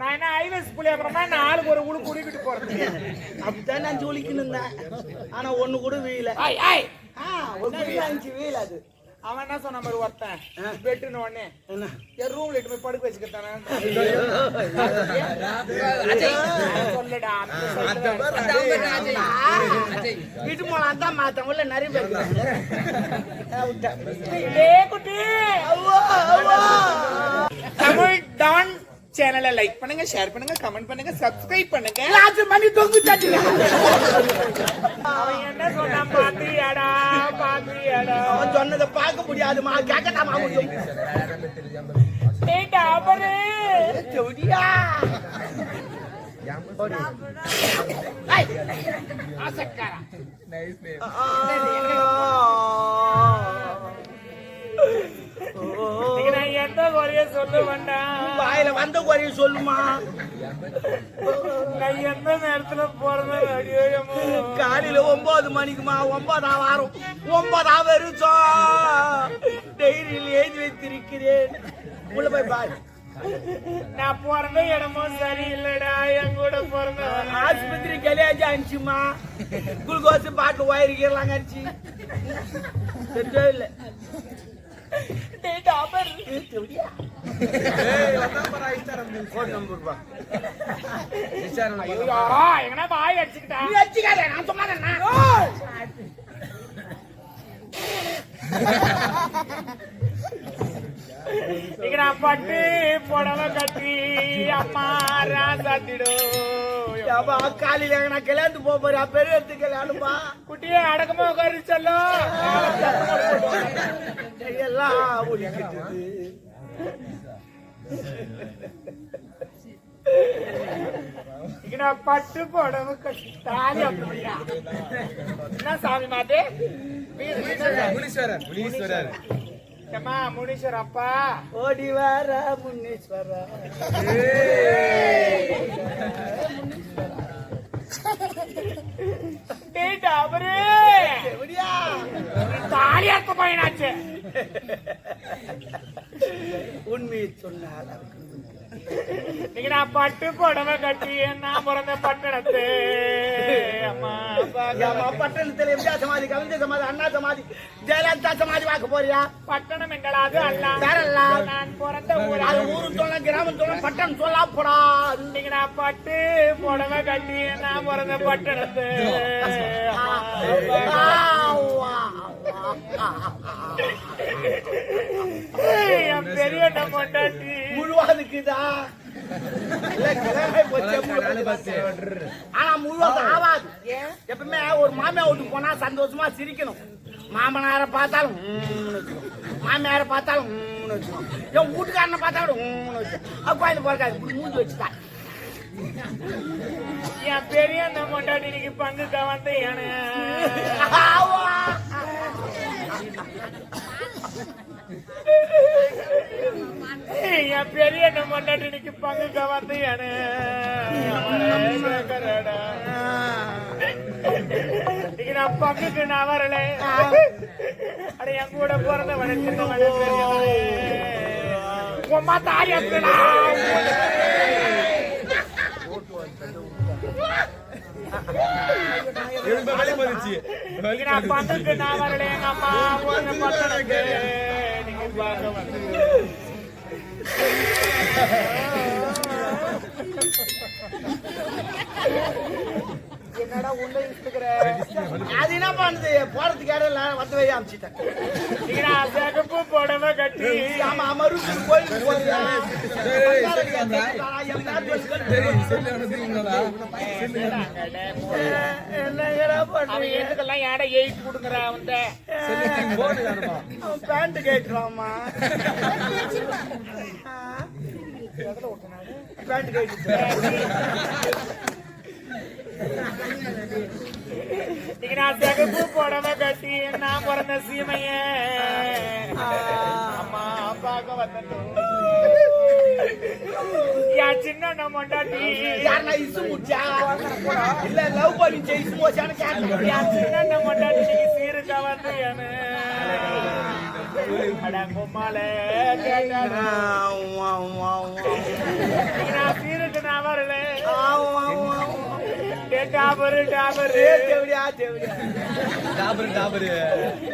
நான் என்ன ஐவஸ் புள்ளி அப்புறமா நாலு ஒரு உழு குடிக்கிட்டு போறது? அப்படித்தான் நான் ஜொலிக்கணும் இருந்தேன். ஆனா ஒண்ணு கூட வீல ஒரு குடி அஞ்சு வீல அது. அவன் என்ன சொன்ன மாதிரி ஒருத்தன்? பெட்டுன உடனே என் ரூம்ல இட்டு போய் படுக்க வச்சுக்கிட்டானே சொல்லுடா. வீட்டு போலாம் தான் மாத்தம் உள்ள நிறைய பேர் குட்டி. தமிழ் டான் சேனலை லைக் பண்ணுங்க ஷேர் பண்ணுங்க கமெண்ட் பண்ணுங்க சப்ஸ்கிரைப் பண்ணுங்க. ராஜு மணி தொங்கு. அவன் என்ன சொன்னா பாத்தியாடா பாத்தியாடா. அவன் சொன்னதை பார்க்க முடியாதுமா கேட்கட்டாமா முடியும் டேய் டாபரு செவடியா ஆசக்காரா இன்னைக்கு சொல்ல வேண்டாம் வாயில வந்த குறைய சொல்லுமா? நான் எந்த நேரத்துல ஐயோ காலையில ஒன்பது மணிக்குமா? ஒன்பதாம் வாரம். ஒன்பதாம் வருஷம். டைரியில் எழுதி வைத்திருக்கிறேன். உள்ள போய் பாரு. நான் பிறந்த இடமும் சரியில்லைடா. என் கூட பிறந்தவன் ஆஸ்பத்திரி கல்யாணம் அனுப்பிச்சுமா குளுக்கோஸ் பாட்டு வயிறுக்கெல்லாம் அடிச்சு. தெரியவே இல்லை. டேய் பாய் அடிச்சுக்கிட்டா நீ நான் சும்மா பட்டு புடவை கட்டி அம்மா ராசாத்திடும் காலையில நான் கல்யாணத்துக்கு போக போறேன் பெரிய எடுத்து கல்யாணம்ப்பா குட்டியே அடக்கமா உட்காரு செல்லும் எல்லாம் ஒழிக்கிட்டு இங்க நான் பட்டு புடவை கட்டி தாலி அப்படியா என்ன சாமி மாதே முனீஸ்வரர் முனீஸ்வரர் ஏம்மா முனீஸ்வர் அப்பா ஓடி வர முன்னீஸ்வரா டேய் டாபரு எப்படியா தாலி அறுத்த பையனாச்சு உண்மையை சொன்னால் இன்னைக்கு நான் பட்டு புடவை கட்டி நான் பிறந்த பட்டணத்து. அம்மா பட்டணத்துல எப்படியா சமாதி கவிஞ சமாதி அண்ணா சமாதி ஜெயலலிதா சமாதி பார்க்க போறியா? பட்டணம் எங்களாது அல்ல. வேறல்ல. நான் பிறந்த ஊர்? அது ஊரு சொல்ல கிராமம் சொல்ல பட்டணம் சொல்லா போடா இன்னைக்கு நான் பட்டு புடவை கட்டி நான் பிறந்த பட்டணத்து. பெரிய முழுவாதுக்குதா. ஆனா முழுவாது ஆவாது. எப்பவுமே ஒரு மாமியா வீட்டுக்கு போனா சந்தோஷமா சிரிக்கணும். மாமனார பார்த்தாலும். மாமியார பார்த்தாலும். என் வீட்டுக்காரனை பார்த்தாலும் குழந்தை பிறக்காது மூஞ்சி வச்சுட்டா. என் பெரிய பொண்டாட்டி இன்னைக்கு பங்குக்க வந்து ஆவா. என் பெரிய பொண்டாட்டி இன்னைக்கு வந்து இன்னைக்கு நான் பங்குக்கு நான் வரல அட என் கூட சின்னவன பெரியவனே உம்மா தாய் எத்தனா நான் வரல எங்க அம்மா உன்னை பட்டணக்கு நீங்க பார்க்க வந்து என்னடா உள்ள இழுத்துக்கிற. அது என்ன பண்ணுது? போறதுக்கு இடம் இல்ல வந்து வை அமிச்சிட்டேன். சிகப்பு புடவை கட்டி. ஆமா அவன் பண்றீங்க எதுக்கெல்லாம் ஏடா எயிட் கொடுக்குறா அவன் அவன் பேண்ட் கேட்டுறாமா பேண்ட் கேட்டு நான் சிகப்பு புடவை கட்டி நான் பிறந்த சீமைய அம்மா அப்பாக்க வந்துட்டோம் என் சின்ன மொண்டாட்டி யாருன்னா இசு முடிச்சா இல்ல லவ் பண்ணி இசு போச்சான்னு கேட்டேன் என் சின்ன மொண்டாட்டி சீருக்கா வந்து நான் ஏ டாபரு டாபரு தேவடியா தேவடியா டாபரு டாபரு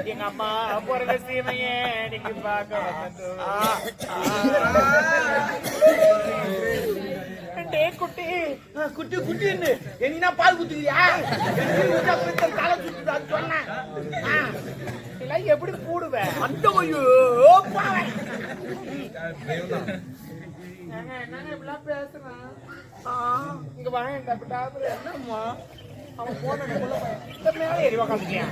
எங்க அம்மா பிறந்த சீமையே நீங்க பார்க்க குட்டி? குட்டி குட்டின்னு என்ன பால் குத்துக்கிறியா தலை சுத்துது அது சொன்னேன் இதெல்லாம் எப்படி கூடுவேன் அந்த ஐயோ பாவம். என்னங்க இப்படிலாம் பேசுறான் இங்க வாங்க இந்த டாபரு என்னம்மா? அவன் போன மேல ஏறி உக்காந்துட்டியா?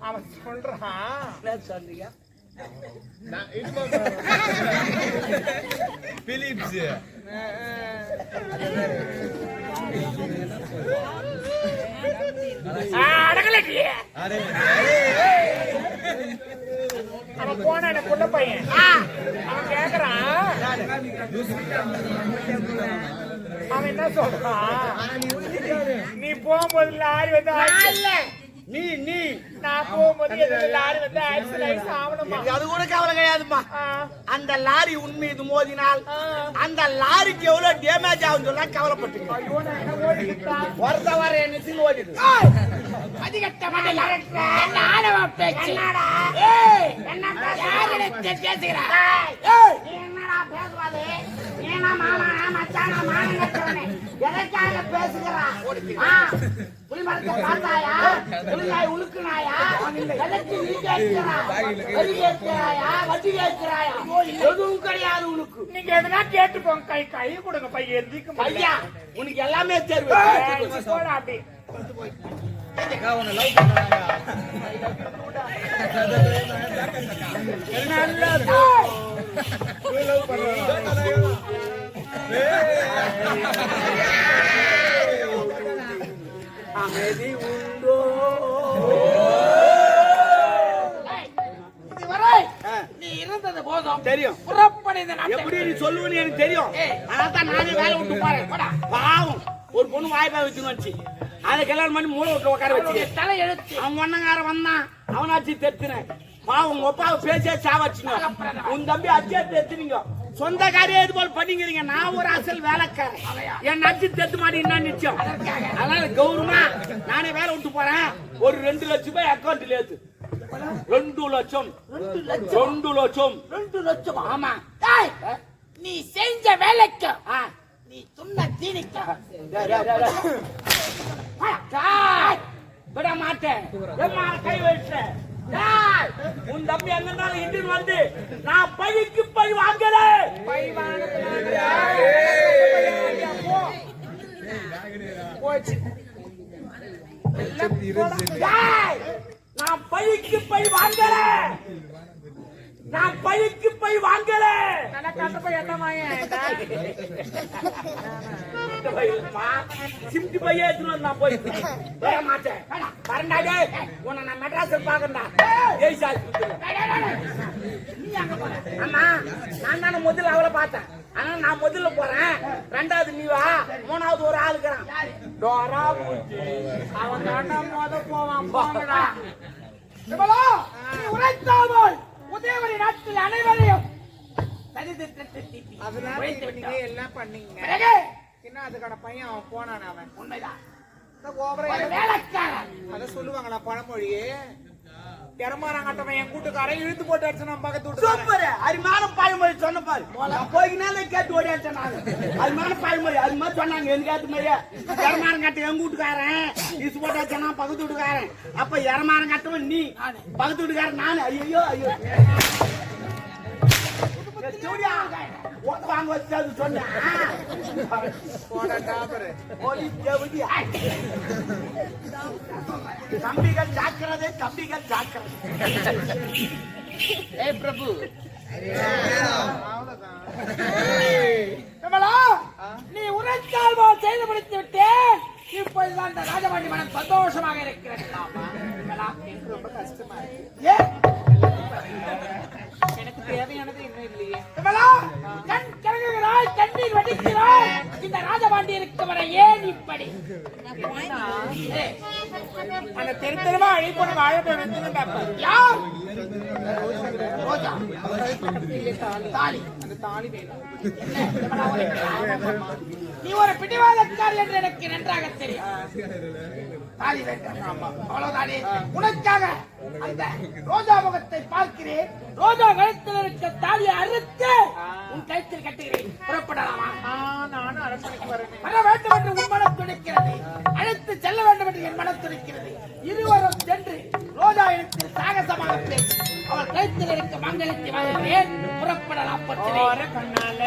அவன் சொல்றான். சொல்றீங்க பிலிப்ஸ். அவன் போன குள்ள பையன். அவன் கேக்குறான். அவன் என்ன சொல்றான்? நீ போகும்போது லாரி வந்து நீ நீ. நான் போகும்போது லாரி வந்து ஆக்சிடென்ட் அது கூட கவலை கிடையாதும்மா. ஆ, அந்த லாரி உண்மைது மோதினால் ஆ. அந்த லாரிக்கு எவ்வளவு டேமேஜ் ஆகும் சொல்ல ஓடிக்கிட்டா வருத வர என்ன ஓடிடு எதற்காக பேசுகிறா? ஆ, புலிமரத்தை பார்த்தாயா? புலியாய் உழுக்குனாயா? எதற்கு நீ கேட்கிறாயா? வட்டி கேட்கிறாயா? எதுவும் கிடையாது உனக்கு. நீங்க எதனா கேட்டுக்கோங்க கை கை கொடுங்க. பையன் எந்திக்க ஐயா உனக்கு எல்லாமே போட அப்படி. அமைதி உண்டோ இதுவரை ஆ, நீ இருந்தது போதும் தெரியும். புறப்படி இந்த நாட்டை எப்படி நீ சொல்லுவேன்னு எனக்கு தெரியும். அதான் தான் நானே வேலை விட்டு. பாவம். ஒரு பொண்ணு வாய்ப்பா வச்சுன்னு வச்சு அதை கல்யாணம் பண்ணி மூளை விட்டு உட்கார வச்சு தலை எழுத்து அவன் ஒன்னங்கார வந்தான். அவனாச்சு தெத்துனேன் பாவம் உங்க அப்பாவை பேசியே சாவச்சுங்க உன் தம்பி அச்சே தெத்துனீங்க சொந்த காரியம் இது போல் பண்ணிக்கிறீங்க? நான் ஒரு அசல் வேலைக்காரன். என் நச்சு தெத்து மாட்டி என்ன நிச்சயம்? அதனால கௌரவமா நானே வேலை விட்டு போறேன். ஒரு ரெண்டு லட்சம் ரூபாய் அக்கௌண்ட்ல ஏத்து. ரெண்டு லட்சம். ரெண்டு லட்சம். ரெண்டு லட்சம். ஆமா. நீ செஞ்ச வேலைக்கு நீ துண்ண தீனிக்க. விட மாட்டேன். கை வச்ச டேய், உன் தம்பி எங்க இருந்தாலும் இட்டுன்னு வந்து நான் வாங்குறேன். பை வாங்கத்துல போச்சு. நான் பழிக்கு பழி வாங்குறேன். நான் பழிக்கு பழி வாங்குறேன். நல்லா கட்டப்ப என்ன சிம்டி பையன் எடுத்துன்னு வந்து நான் போய். வர மாட்டேன் வரண்டா டேய். உன்னை நான் மெட்ராஸில் பார்க்கறேன்டா. ஏய் சார் அம்மா நான் தானே முதல்ல அவளை பார்த்தேன். ஆனா நான் முதல்ல போறேன். ரெண்டாவது நீ வா. மூணாவது ஒரு ஆளுக்குறான் டோரா பூச்சி. அவன் தாண்டா மொத போவான். போங்கடா. உரைத்தாமல் உதயவரி நாட்டில் அனைவரையும். எல்லாம் பண்ணீங்க? என்ன அதுக்கான பையன் அவன் போனான் அவன்? உண்மைதான். அத சொல்லுவாங்களா பழமொழி என் கூட்டுக்காரன் இழுத்து போட்டு அடிச்சு நம்ம பக்கத்து வீட்டுக்காரன். சூப்பர். அருமையான பாய்மொழி சொன்ன பாரு. நான் போய்க்கினாலே கேட்டு ஓடியாச்சேன் நானு. அருமையான பாய்மொழி அது மாதிரி சொன்னாங்க எனக்கு ஏத்த மாதிரியே இரமாரம் கட்ட எங்க வீட்டுக்காரன் இசு போட்டாச்சா நான் பக்கத்து வீட்டுக்காரன். அப்ப இரமாரம் கட்டவன் நீ பக்கத்து வீட்டுக்காரன் நானு. ஐயோ ஐயோ. வாங்க வச்சு அது சொன்னேன் தம்பிகள் ஜாக்கிரதை தம்பிகள் ஜாக்கிரதை ஏய் பிரபு. நீ உரைத்தால் போல் செய்து முடித்து விட்டேன். இப்போதுதான் இந்த ராஜபாண்டி மனம் சந்தோஷமாக இருக்கிறது ஆமா. கமலா, ரொம்ப கஷ்டமா இருக்கு இந்த ராஜபாண்டியருக்கு வர ஏன் இப்படி? அந்த தெரு தெருவா அழைப்போன வாழைப்பழம் வெந்துன்னு யார்? தாலி. அந்த தாலி நீ ஒரு பிடிவாதக்காரி என்று எனக்கு நன்றாக தெரியும். தாலி அவ்வளவுதானே. உனக்காக அந்த ரோஜா முகத்தை பார்க்கிறேன். ரோஜா கழுத்தில் இருக்க தாலியை அறுத்து உன் கழுத்தில் கட்டுகிறேன். புறப்படலாமா? நானும் அரசனைக்கு வரேன். வர வேண்டும் என்று உன் மனம் துடிக்கிறது. அழைத்து செல்ல வேண்டும் என்று என் மனம் துடிக்கிறது. இருவரும் சென்று ரோஜா இடத்தில் சாகசமாக பேசி அவள் கழுத்தில் இருக்க மங்களத்தை வாங்குகிறேன் புறப்படலாம் ஓர கண்ணால